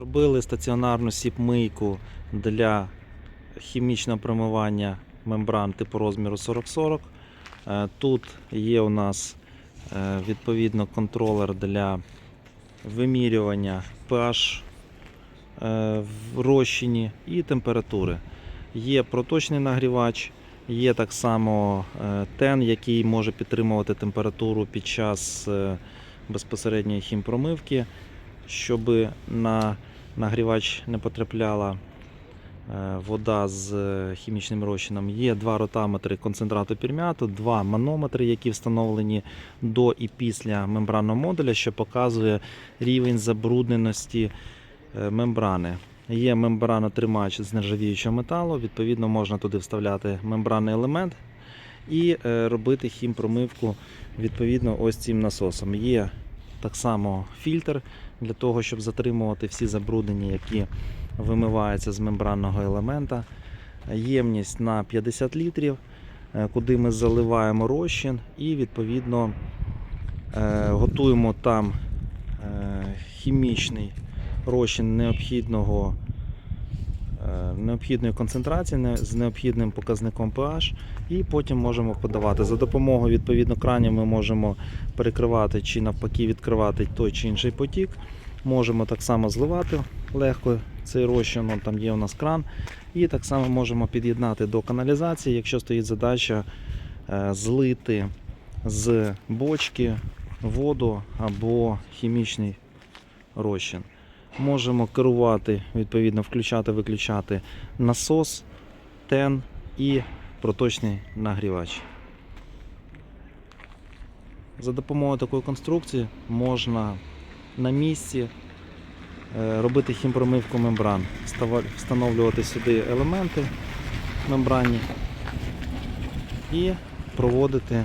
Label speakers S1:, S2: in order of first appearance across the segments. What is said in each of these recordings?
S1: Робили стаціонарну сіп-мийку для хімічного промивання мембран типу розміру 4040. Е, Тут є у нас е, відповідно контролер для вимірювання pH е, в розчині і температури. Є проточний нагрівач, є так само тен, який може підтримувати температуру під час безпосередньої хімпромивки, щоб на нагрівач не потрапляла е, вода з е, хімічним розчином. Є два ротаметри концентрату пірміату, два манометри, які встановлені до і після мембранного модуля, що показує рівень забрудненості е, мембрани. Є мембранотримач з нержавіючого металу, відповідно, можна туди вставляти мембранний елемент і робити хімпромивку відповідно ось цим насосом. Є так само фільтр для того, щоб затримувати всі забруднення, які вимиваються з мембранного елемента. Ємність на 50 літрів, е, куди ми заливаємо розчин і відповідно е, готуємо там е, хімічний розчин необхідного, необхідної концентрації з необхідним показником pH, і потім можемо подавати. За допомогою відповідно кранів ми можемо перекривати чи навпаки відкривати той чи інший потік. Можемо так само зливати легко цей розчин, он там є у нас кран. І так само можемо під'єднати до каналізації, якщо стоїть задача е, злити з бочки воду або хімічний розчин. Можемо керувати, відповідно, включати, виключати насос, тен і проточний нагрівач. За допомогою такої конструкції можна на місці е, робити хімпромивку мембран, встановлювати сюди елементи мембранні і проводити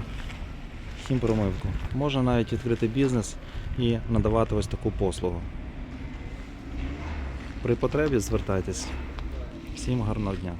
S1: хімпромивку. Можна навіть відкрити бізнес і надавати ось таку послугу. При потребі звертайтесь. Всім гарного дня!